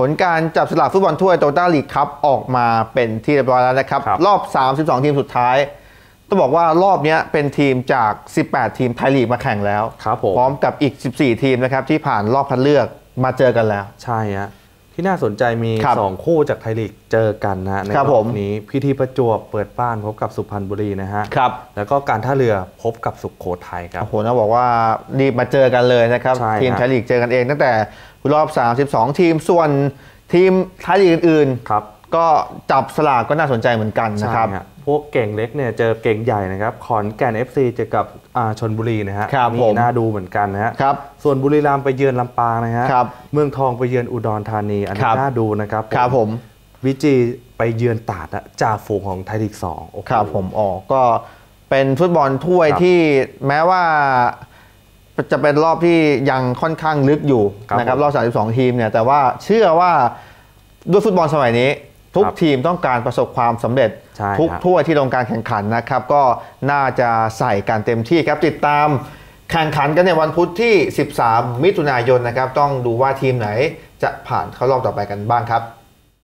ผลการจับสลากฟุตบอลถ้วยโตต้าลีกครับออกมาเป็นที่เรียบร้อยแล้วนะครับครับรอบ 32 ทีมสุดท้าย ต้องบอกว่ารอบเนี้ยเป็นทีมจาก 18 ทีมไทยลีกมาแข่งแล้วครับผมพร้อมกับอีก 14 ทีมนะครับที่ผ่านรอบคัดเลือกมาเจอกันแล้ว ใช่ฮะที่น่าสนใจมีครับ2คู่จากไทยลีกเจอกันนะฮะในครับรผอบมนี้พิธีประจวบเปิดบ้านพบกับสุพรรณบุรีนะฮะครับแล้วก็การท่าเรือพบกับสุขโขทัยครับโอ้โหต้องบอกว่ารีบมาเจอกันเลยนะครับใช่ทีมฮะไทยลีกเจอกันเองตั้งแต่ รอบ 32 ทีมส่วนทีมไทยลีกอื่นครับๆก็จับสลากก็น่าสนใจเหมือนกันนะครับใช่ฮพวกเก่งเล็กเนี่ยเจอเก่งใหญ่นะครับ ขอนแก่น FC เจอกับอ่าชนบุรีนะฮะครับผนี่มน่าดูเหมือนกันนะฮะครับส่วนบุรีรัมย์ไปเยือนลำปางนะฮะครับเมืองทองไปเยือนอุดรธานี อันคนี้รับน่าดูนะครับครับผมวิจีไปเยือนตราดนะจ่าฝูงของไทยลีก2โอ้โหครับผมออกก็เป็นฟุตบอลถ้วยครับที่แม้ว่า จะเป็นรอบที่ยังค่อนข้างลึกอยู่ครับนะครับผมรอบ 32 ทีมเนี่ยแต่ว่าเชื่อว่าด้วยฟุตบอลสมัยนี้ ทุกครับทีมต้องการประสบความสำเร็จใช่ทุกครับถ้วยที่ลงการแข่งขันนะครับ ก็น่าจะใส่การเต็มที่ครับติดตามแข่งขันกันในวันพุธที่ 13 มิถุนายนนะครับ ต้องดูว่าทีมไหนจะผ่านเข้ารอบต่อไปกันบ้างครับ